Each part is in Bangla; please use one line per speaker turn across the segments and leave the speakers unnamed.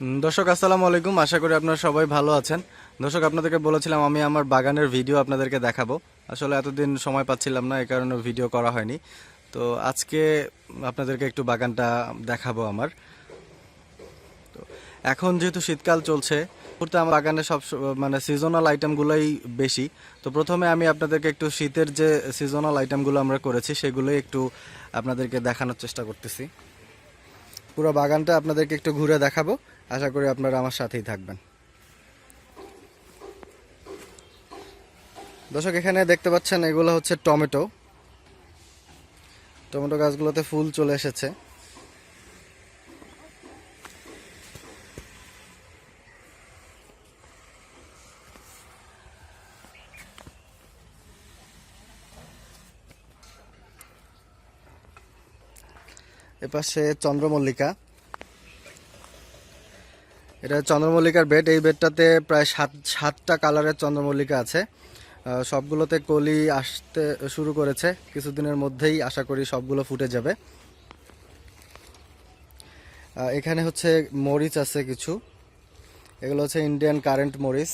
দর্শক, আসসালামু আলাইকুম। আশা করি আপনারা সবাই ভালো আছেন। দর্শক, আপনাদেরকে বলেছিলাম, আমি আমার বাগানের ভিডিও আপনাদেরকে দেখাবো। আসলে এতদিন সময় পাচ্ছিলাম না, এই কারণে ভিডিও করা হয়নি। তো আজকে আপনাদেরকে একটু বাগানটা দেখাবো আমার। তো এখন যেহেতু শীতকাল চলছে মুহূর্তে আমার বাগানে সব মানে সিজনাল আইটেমগুলোই বেশি। তো প্রথমে আমি আপনাদেরকে একটু শীতের যে সিজনাল আইটেমগুলো আমরা করেছি, সেগুলোই একটু আপনাদেরকে দেখানোর চেষ্টা করতেছি। পুরো বাগানটা আপনাদেরকে একটু ঘুরে দেখাবো। আশা করি আপনারা আমার সাথেই থাকবেন। দর্শক, এখানে দেখতে পাচ্ছেন এগুলো হচ্ছে টমেটো। টমেটো গাছগুলোতে ফুল চলে এসেছে। এপাশে চন্দ্রমল্লিকা। এটা চন্দ্রমল্লিকার বেড, এই বেডটাতে প্রায় সাত, সাতটা কালারের চন্দ্রমল্লিকা আছে। সবগুলোতে কলি আসতে শুরু করেছে। কিছুদিনের মধ্যেই আশা করি সবগুলো ফুটে যাবে। এখানে হচ্ছে মরিচ আছে কিছু। এগুলো হচ্ছে ইন্ডিয়ান কারেন্ট মরিচ।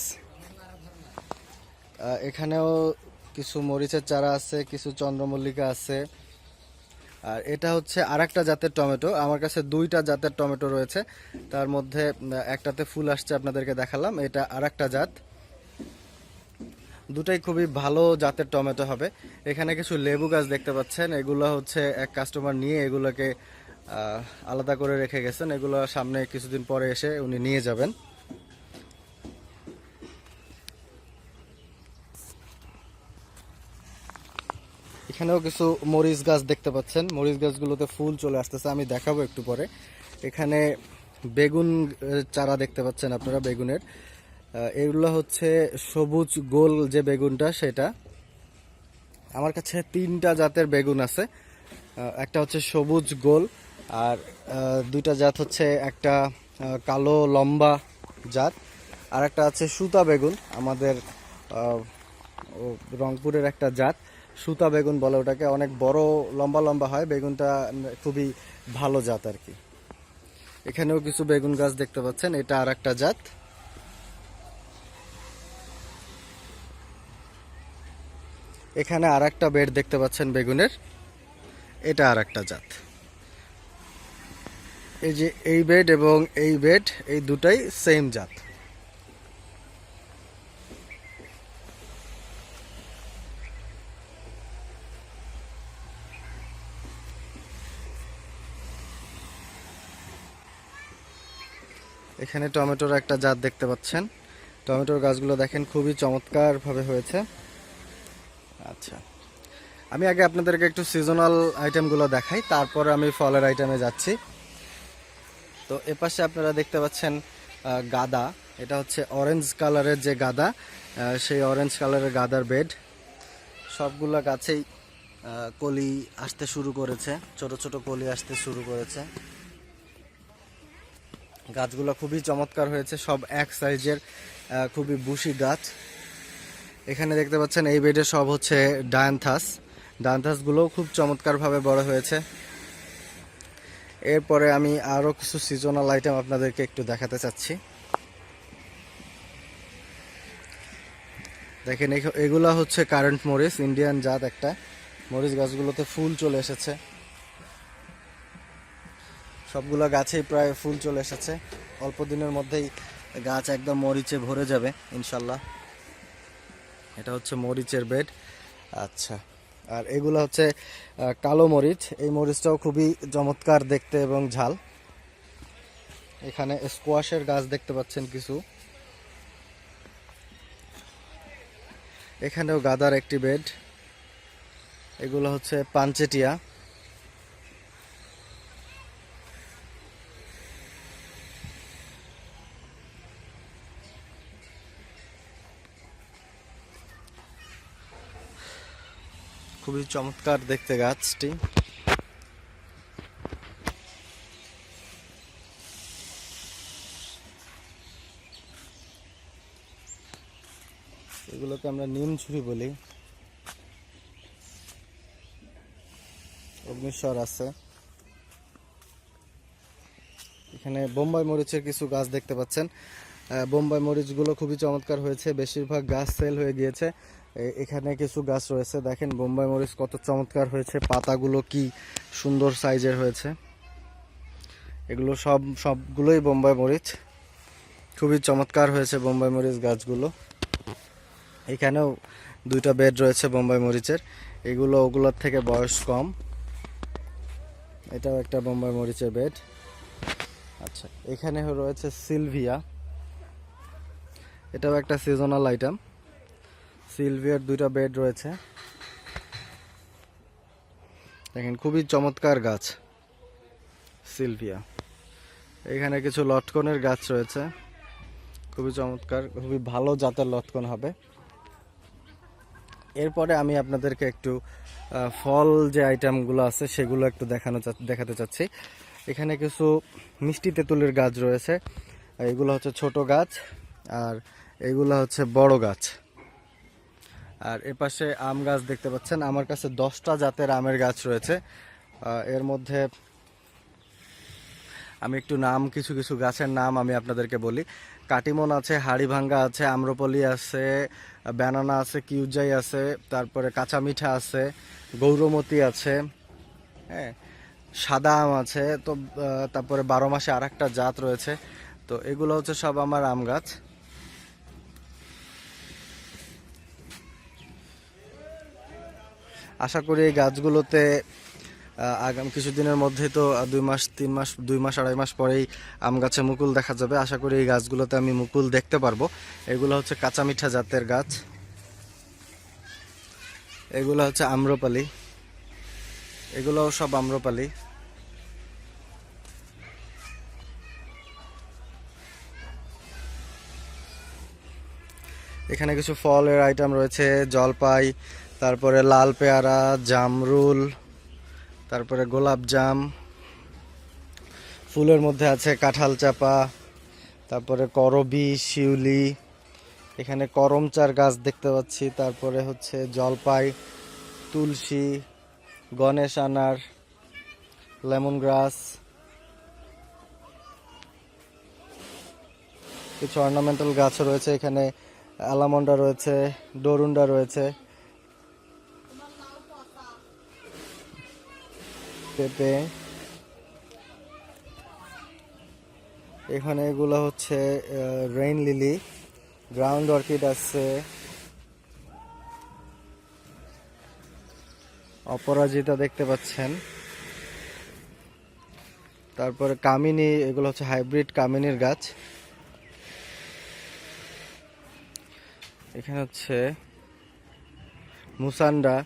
এখানেও কিছু মরিচের চারা আছে, কিছু চন্দ্রমল্লিকা আছে। আর এটা হচ্ছে আরেকটা জাতের টমেটো। আমার কাছে দুইটা জাতের টমেটো রয়েছে। তার মধ্যে একটাতে ফুল আসছে, আপনাদেরকে দেখালাম। এটা আরেকটা জাত। দুটাই খুবই ভালো জাতের টমেটো হবে। এখানে কিছু লেবু গাছ দেখতে পাচ্ছেন। এগুলো হচ্ছে এক কাস্টমার নিয়ে এগুলোকে আলাদা করে রেখে গেছেন। এগুলো সামনে কিছুদিন পরে এসে উনি নিয়ে যাবেন। এখানেও কিছু মরিচ গাছ দেখতে পাচ্ছেন। মরিচ গাছগুলোতে ফুল চলে আসতেছে, আমি দেখাবো একটু পরে। এখানে বেগুন চারা দেখতে পাচ্ছেন আপনারা, বেগুনের। এগুলো হচ্ছে সবুজ গোল যে বেগুনটা, সেটা। আমার কাছে তিনটা জাতের বেগুন আছে। একটা হচ্ছে সবুজ গোল, আর দুইটা জাত হচ্ছে একটা কালো লম্বা জাত। আর একটা আছে সুতা বেগুন, আমাদের রংপুরের একটা জাত। সুতা বেগুন বলে ওটাকে। অনেক বড়, লম্বা লম্বা হয়। বেগুনটা খুবই ভালো জাত আর কি। এখানেও কিছু বেগুন গাছ দেখতে পাচ্ছেন। এটা আর একটা জাত। এখানে আর একটা বেড দেখতে পাচ্ছেন বেগুনের। এটা আর একটা জাত। এই যে এই বেড এবং এই বেড, এই দুটাই সেম জাত। এখানে টমেটোর একটা জাত দেখতে পাচ্ছেন। টমেটোর গাছগুলো দেখেন খুবই চমৎকারভাবে হয়েছে। আচ্ছা। আমি আগে আপনাদেরকে একটু সিজনাল আইটেমগুলো দেখাই, তারপরে আমি ফলের আইটেমে যাচ্ছি। তো এপাশে আপনারা দেখতে পাচ্ছেন গাদা। এটা হচ্ছে অরেঞ্জ কালারের যে গাদা সেই অরেঞ্জ কালারের গাদার বেড সবগুলা গাছেই কলি আসতে শুরু করেছে, ছোট ছোট কলি আসতে শুরু করেছে। গাছগুলো খুবই চমৎকার হয়েছে, সব এক সাইজের খুবই বুশি গাছ। এখানে দেখতে পাচ্ছেন এই বেডে সব হচ্ছে ডায়ান্থাস। ডায়ান্থাসগুলোও খুব চমৎকারভাবে বড় হয়েছে। এরপরে আমি আরও কিছু সিজনাল আইটেম আপনাদেরকে একটু দেখাতে চাচ্ছি। দেখেন এগুলা হচ্ছে কারেন্ট মরিচ ইন্ডিয়ান জাত একটা। মরিচ গাছগুলোতে ফুল চলে এসেছে। সবগুলো গাছেই প্রায় ফুল চলে এসেছে। অল্প দিনের মধ্যেই গাছ একদম মরিচে ভরে যাবে, ইনশাল্লাহ। এটা হচ্ছে মরিচের বেড। আচ্ছা আর এগুলো হচ্ছে কালো মরিচ। এই মরিচটাও খুবই চমৎকার দেখতে এবং ঝাল। এখানে স্কোয়াশের গাছ দেখতে পাচ্ছেন কিছু। এখানেও গাদার একটি বেড। এগুলো হচ্ছে পাঞ্চেটিয়া। খুবই চমৎকার দেখতে গাছটি। এগুলোকে আমরা নিম ছুরি বলি। অগ্নিস্বর আছে। এখানে বোম্বাই মরিচের কিছু গাছ দেখতে পাচ্ছেন। বোম্বাই মরিচগুলো খুবই চমৎকার হয়েছে। বেশিরভাগ গাছ সেল হয়ে গিয়েছে। এখানে কিছু গাছ রয়েছে। দেখেন, বোম্বাই মরিচ কত চমৎকার হয়েছে, পাতাগুলো কি সুন্দর সাইজের হয়েছে। এগুলো সব, সবগুলোই বোম্বাই মরিচ। খুবই চমৎকার হয়েছে বোম্বাই মরিচ গাছগুলো। এখানেও দুইটা বেড রয়েছে বোম্বাই মরিচের। এগুলো, ওগুলোর থেকে বয়স কম। এটাও একটা বোম্বাই মরিচের বেড আচ্ছা এখানে রয়েছে সিলভিয়া। এটাও একটা সিজনাল আইটেম সিলভিয়ার দুইটা বেড রয়েছে। দেখেন, খুবই চমৎকার গাছ, সিলভিয়া। এখানে কিছু লটকনের গাছ রয়েছে। খুবই চমৎকার, খুবই ভালো জাতের লটকন হবে। এরপরে আমি আপনাদেরকে একটু ফল যে আইটেমগুলো আছে, সেগুলো একটু দেখানো দেখাতে চাচ্ছি। এখানে কিছু মিষ্টি তেঁতুলের গাছ রয়েছে। এগুলো হচ্ছে ছোট গাছ, আর এগুলো হচ্ছে বড় গাছ। আর এপাশে আম গাছ দেখতে পাচ্ছেন। আমার কাছে দশটা জাতের আমের গাছ রয়েছে। এর মধ্যে আমি একটু নাম, কিছু কিছু গাছের নাম আমি আপনাদেরকে বলি। কাটিমন আছে, হাড়িভাঙ্গা আছে, আম্রপলি আছে, ব্যানানা আছে, কিউজাই আছে, তারপরে কাঁচা মিঠা আছে, গৌরমতি আছে হ্যাঁ সাদা আম আছে, তো তারপরে বারো মাসে আর জাত রয়েছে। তো এগুলো হচ্ছে সব আমার আম গাছ। আশা করি এই গাছগুলোতে আগামী, কিছুদিনের মধ্যেই তো দুই মাস, তিন মাস, দুই মাস, আড়াই মাস পরেই আম গাছে মুকুল দেখা যাবে। আশা করি এই গাছগুলোতে আমি মুকুল দেখতে পারব। এগুলো হচ্ছে কাঁচা মিঠা জাতের গাছ। এগুলো হচ্ছে আম্রপালি। এগুলোও সব আম্রপালি। এখানে কিছু ফলের আইটেম রয়েছে, জলপাই তারপরে লাল পেয়ারা, জামরুল, তারপরে গোলাপ জাম, ফুলের মধ্যে আছে কাঁঠাল চাপা, তারপরে করবি, শিউলি, এখানে করমচার গাছ দেখতে পাচ্ছি, তারপরে হচ্ছে জলপাই, তুলসী, গণেশ আনার লেমন গ্রাস কিছু অর্নামেন্টাল গাছও রয়েছে, এখানে অ্যালামন্ডা রয়েছে, ডরুন্ডা রয়েছে। পেঁপে এখানে এগুলো হচ্ছে রেইন লিলি গ্রাউন্ড অর্কিড আছে। অপরাজিতা দেখতে পাচ্ছেন। তারপরে কামিনী, এগুলো হচ্ছে হাইব্রিড কামিনীর গাছ। এখানে হচ্ছে মুসান্ডা,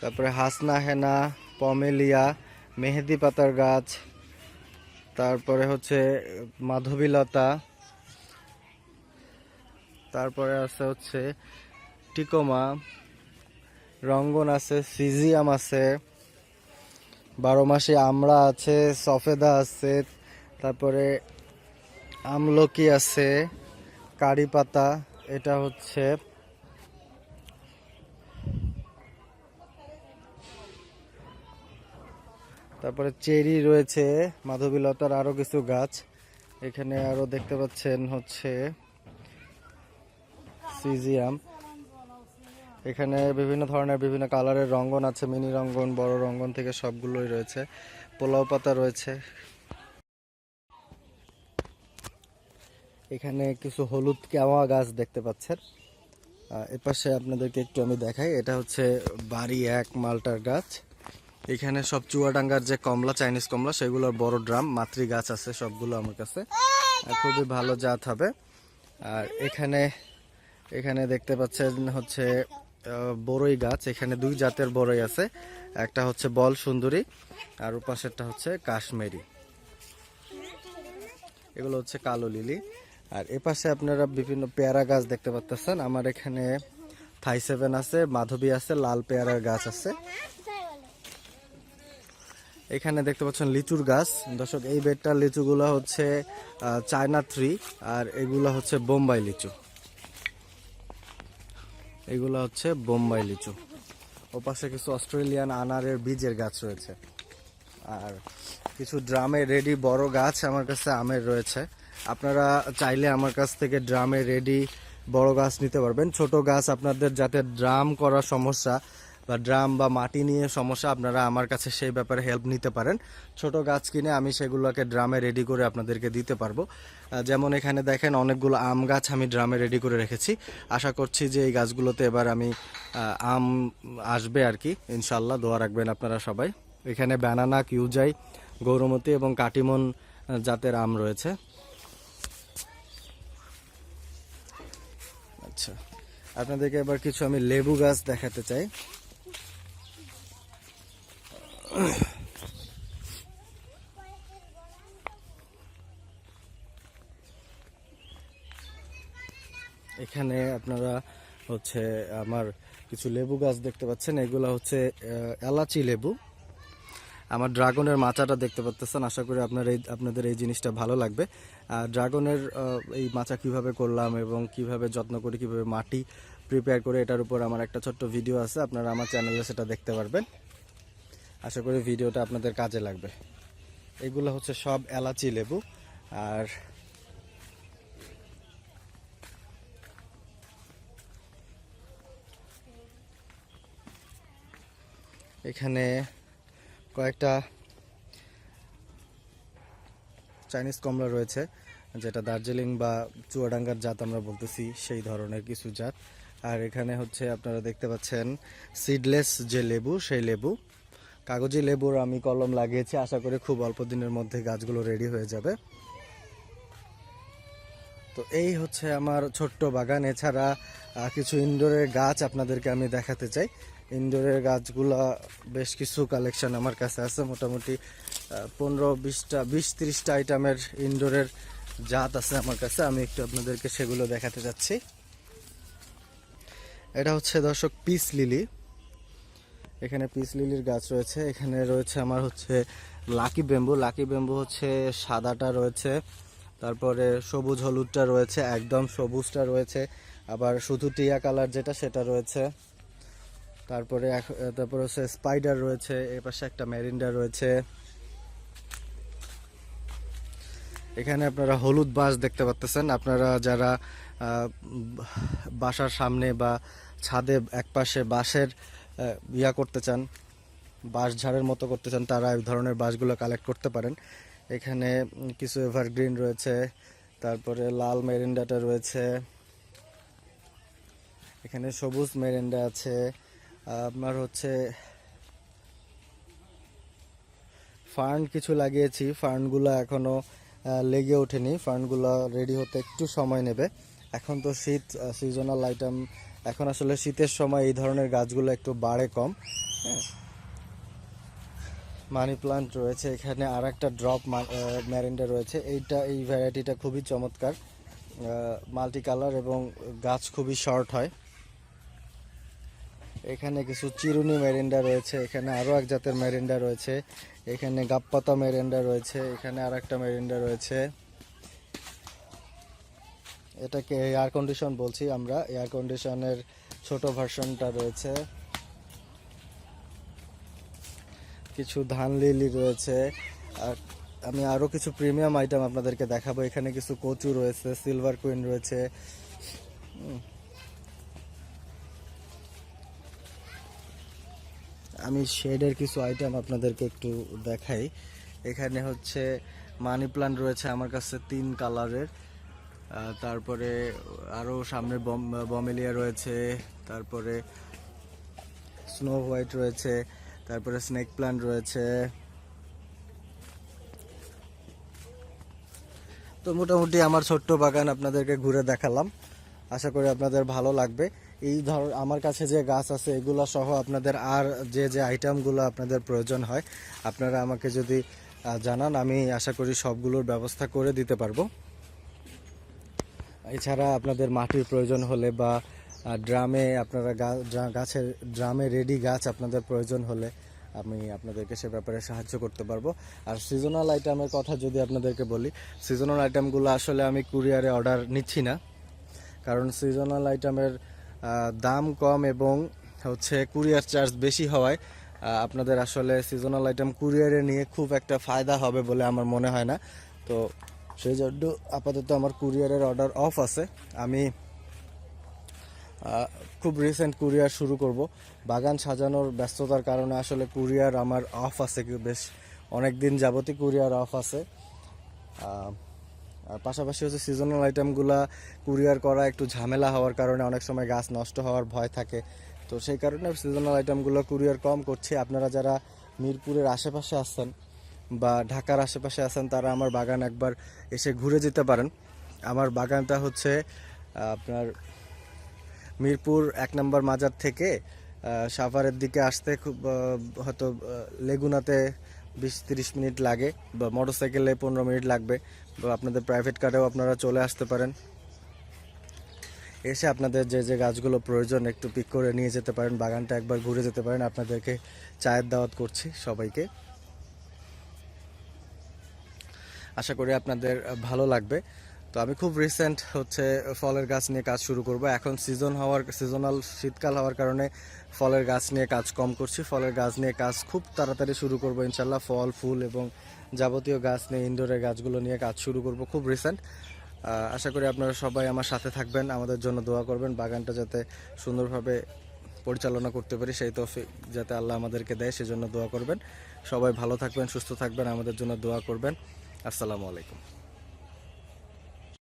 তারপরে হাসনা হেনা পমেলিয়া মেহেদি পাতার গাছ, তারপরে হচ্ছে মাধবীলতা, তারপরে আছে হচ্ছে টিকোমা, রঙ্গন আছে, সিজিয়াম আছে বারো মাসে আমড়া আছে, সফেদা আছে, তারপরে আমলকি আছে, কারি পাতা, এটা হচ্ছে তারপরে চেরি রয়েছে মাধবীলতার আরও কিছু গাছ। এখানে আরও দেখতে পাচ্ছেন হচ্ছে সিজিয়াম। এখানে বিভিন্ন ধরনের বিভিন্ন কালারের রঙ্গন আছে, মিনি রঙ্গন, বড় রঙ্গন থেকে সবগুলোই রয়েছে। পোলাও পাতা রয়েছে। এখানে কিছু হলুদ কেওয়া গাছ দেখতে পাচ্ছেন। এপাশে আপনাদেরকে একটু আমি দেখাই, এটা হচ্ছে বাড়ি এক মালটার গাছ। এখানে সব চুয়াডাঙ্গার যে কমলা, চাইনিজ কমলা, সেগুলোর বড় ড্রাম, মাতৃ গাছ আছে সবগুলো আমার কাছে। খুবই ভালো জাত হবে। আর এখানে এখানে দেখতে পাচ্ছেন হচ্ছে বড়ই গাছ। এখানে দুই জাতের বড়ই আছে। একটা হচ্ছে বল সুন্দরী, আর পাশেরটা হচ্ছে কাশ্মীরি। এগুলো হচ্ছে কালো লিলি। আর এপাশে আপনারা বিভিন্ন পেয়ারা গাছ দেখতে পাচ্ছেন আমার এখানে থাই সেভেন আছে, মাধবী আছে, লাল পেয়ারার গাছ আছে। এখানে দেখতে পাচ্ছেন লিচুর গাছ। দর্শক, এই বেডটার লিচুগুলো হচ্ছে চায়না থ্রি আর এগুলো হচ্ছে বোম্বাই লিচু। এগুলো হচ্ছে বোম্বাই লিচু। ওপাশে কিছু অস্ট্রেলিয়ান আনারের বীজের গাছ রয়েছে। আর কিছু ড্রামে রেডি বড় গাছ আমার কাছে আমের রয়েছে। আপনারা চাইলে আমার কাছ থেকে ড্রামে রেডি বড় গাছ নিতে পারবেন। ছোট গাছ আপনাদের যাতে ড্রাম করার সমস্যা বা ড্রাম বা মাটি নিয়ে সমস্যা, আপনারা আমার কাছে সেই ব্যাপারে হেল্প নিতে পারেন। ছোট গাছ কিনে আমি সেগুলোকে ড্রামে রেডি করে আপনাদেরকে দিতে পারব। যেমন এখানে দেখেন অনেকগুলো আম গাছ আমি ড্রামে রেডি করে রেখেছি। আশা করছি যে এই গাছগুলোতে এবার আমি আম আসবে আর কি। ইনশাল্লাহ দোয়া রাখবেন আপনারা সবাই। এখানে ব্যানানা কিউজাই গৌরমতি এবং কাটিমন জাতের আম রয়েছে। আচ্ছা আপনাদেরকে এবার কিছু আমি লেবু গাছ দেখাতে চাই। এখানে আপনারা হচ্ছে আমার কিছু লেবু গাছ দেখতে পাচ্ছেন। এগুলো হচ্ছে এলাচি লেবু। আমার ড্রাগনের মাচাটা দেখতে পাচ্ছেন আশা করি আপনার এই, আপনাদের এই জিনিসটা ভালো লাগবে। আর ড্রাগনের এই মাচা কীভাবে করলাম এবং কীভাবে যত্ন করি কীভাবে মাটি প্রিপেয়ার করে এটার উপর আমার একটা ছোট্ট ভিডিও আছে। আপনারা আমার চ্যানেলে সেটা দেখতে পারবেন। আশা করি ভিডিওটা আপনাদের কাজে লাগবে। এগুলো হচ্ছে সব এলাচি লেবু, আর এখানে কয়েকটা চাইনিজ কমলা রয়েছে, যেটা দার্জিলিং বা চুয়াডাঙ্গার জাত আমরা বলতেছি, সেই ধরনের কিছু জাত। আর এখানে হচ্ছে আপনারা দেখতে পাচ্ছেন সিডলেস যে লেবু, সেই লেবু। কাগজি লেবুর আমি কলম লাগিয়েছি। আশা করি খুব অল্প দিনের মধ্যে গাছগুলো রেডি হয়ে যাবে। তো এই হচ্ছে আমার ছোট্ট বাগান। এছাড়া কিছু ইনডোরের গাছ আপনাদেরকে আমি দেখাতে চাই। ইনডোরের গাছগুলা বেশ কিছু কালেকশন আমার কাছে আছে। মোটামুটি পনেরো বিশটা, বিশ তিরিশটা আইটেমের ইনডোরের জাত আছে আমার কাছে। আমি একটু আপনাদেরকে সেগুলো দেখাতে যাচ্ছি। এটা হচ্ছে দর্শক পিস লিলি। এখানে পিস লিলির গাছ রয়েছে। এখানে রয়েছে আমার হচ্ছে লাকি বেম্বু। লাকি বেম্বু হচ্ছে সাদাটা রয়েছে। তারপরে সবুজ হলুদটা রয়েছে, একদম সবুজটা রয়েছে। আবার শুধু টিয়া কালার যেটা, সেটা রয়েছে। তারপরে তারপরে হচ্ছে স্পাইডার রয়েছে, এ পাশে একটা মেরিন্ডা রয়েছে। এখানে আপনারা হলুদ বাঁশ দেখতে পাচ্ছেন আপনারা যারা বাসার সামনে বা ছাদে একপাশে বাঁশের ইয়া করতে চান বাঁশ ঝাড়ের মতো করতে চান তারা এই ধরনের বাঁশগুলো কালেক্ট করতে পারেন। এখানে কিছু এভারগ্রিন রয়েছে তারপরে লাল মেরিন্ডাটা রয়েছে এখানে সবুজ মেরিন্ডা আছে আপনার হচ্ছে ফার্ন কিছু লাগিয়েছি ফার্নগুলো এখনও আহ, লেগে ওঠেনি ফার্নগুলো রেডি হতে একটু সময় নেবে। এখন তো শীত সিজনাল আইটেম এখন আসলে শীতের সময় এই ধরনের গাছগুলো একটু বাড়ে কম হ্যাঁ। মানি প্লান্ট রয়েছে, এখানে আর একটা ড্রপ ম্যারেন্ডা রয়েছে। এইটা, এই ভ্যারাইটিটা খুবই চমৎকার। মাল্টি কালার এবং গাছ খুবই শর্ট হয়। এখানে কিছু চিরুনি মেরিন্ডা রয়েছে, এখানে আরও এক জাতের মেরিন্ডা রয়েছে, এখানে গাপ্পাতা মেরিন্ডা রয়েছে, এখানে আর একটা মেরিন্ডা রয়েছে। এটাকে এয়ার কন্ডিশন বলছি আমরা। এয়ার কন্ডিশনের ছোট ভার্সনটা রয়েছে। কিছু ধান লিলি রয়েছে। আর আমি আরও কিছু প্রিমিয়াম আইটেম আপনাদেরকে দেখাবো। এখানে কিছু কচু রয়েছে সিলভার কুইন রয়েছে। আমি শেডের কিছু আইটেম আপনাদেরকে একটু দেখাই। এখানে হচ্ছে মানি প্লান্ট রয়েছে আমার কাছে তিন কালারের তারপরে আরও সামনে বম- বমেলিয়া রয়েছে, তারপরে স্নো হোয়াইট রয়েছে, তারপরে স্নেক প্লান্ট রয়েছে। তো মোটামুটি আমার ছোট্ট বাগান আপনাদেরকে ঘুরে দেখালাম। আশা করি আপনাদের ভালো লাগবে। এই ধর, আমার কাছে যে গাছ আছে, এগুলো সহ আপনাদের আর যে যে আইটেমগুলো আপনাদের প্রয়োজন হয়, আপনারা আমাকে যদি জানান, আমি আশা করি সবগুলোর ব্যবস্থা করে দিতে পারব। এছাড়া আপনাদের মাটির প্রয়োজন হলে বা ড্রামে আপনারা গাছের, ড্রামে রেডি গাছ আপনাদের প্রয়োজন হলে আমি আপনাদেরকে সে ব্যাপারে সাহায্য করতে পারব। আর সিজনাল আইটেমের কথা যদি আপনাদেরকে বলি সিজনাল আইটেমগুলো আসলে আমি কুরিয়ারে অর্ডার নিচ্ছি না। কারণ সিজনাল আইটেমের দাম কম এবং হচ্ছে কুরিয়ার চার্জ বেশি হওয়ায় আপনাদের আসলে সিজনাল আইটেম কুরিয়ারে নিয়ে খুব একটা ফায়দা হবে বলে আমার মনে হয় না। তো সেই জন্য আপাতত আমার কুরিয়ারের অর্ডার অফ আছে। আমি খুব রিসেন্ট কুরিয়ার শুরু করব। বাগান সাজানোর ব্যস্ততার কারণে আসলে কুরিয়ার আমার অফ আছে বেশ অনেক দিন যাবতই কুরিয়ার অফ আছে। আর পাশাপাশি হচ্ছে সিজনাল আইটেমগুলা কুরিয়ার করা একটু ঝামেলা হওয়ার কারণে অনেক সময় গাছ নষ্ট হওয়ার ভয় থাকে। তো সেই কারণে সিজনাল আইটেমগুলো কুরিয়ার কম করছি। আপনারা যারা মিরপুরের আশেপাশে আছেন বা ঢাকার আশেপাশে আছেন তারা আমার বাগান একবার এসে ঘুরে যেতে পারেন। আমার বাগানটা হচ্ছে আপনার মিরপুর এক নম্বর মাজার থেকে সাভারের দিকে আসতে খুব হয়তো লেগুনাতে বিশ তিরিশ মিনিট লাগে বা মোটরসাইকেলে পনেরো মিনিট লাগবে। বা আপনাদের প্রাইভেট কারেও আপনারা চলে আসতে পারেন। এসে আপনাদের যে যে গাছগুলো প্রয়োজন একটু পিক করে নিয়ে যেতে পারেন, বাগানটা একবার ঘুরে যেতে পারেন। আপনাদেরকে চায়ের দাওয়াত করছি সবাইকে। আশা করি আপনাদের ভালো লাগবে। তো আমি খুব রিসেন্ট হচ্ছে ফলের গাছ নিয়ে কাজ শুরু করব। এখন সিজন হওয়ার সিজনাল শীতকাল হওয়ার কারণে ফলের গাছ নিয়ে কাজ কম করছি। ফলের গাছ নিয়ে কাজ খুব তাড়াতাড়ি শুরু করব ইনশাল্লাহ ফল, ফুল এবং যাবতীয় গাছ নিয়ে ইনডোরের গাছগুলো নিয়ে কাজ শুরু করব খুব রিসেন্ট আশা করি আপনারা সবাই আমার সাথে থাকবেন, আমাদের জন্য দোয়া করবেন। বাগানটা যাতে সুন্দরভাবে পরিচালনা করতে পারি, সেই তৌফিক যাতে আল্লাহ আমাদেরকে দেয়, সেজন্য দোয়া করবেন। সবাই ভালো থাকবেন, সুস্থ থাকবেন, আমাদের জন্য দোয়া করবেন। আসসালামু আলাইকুম।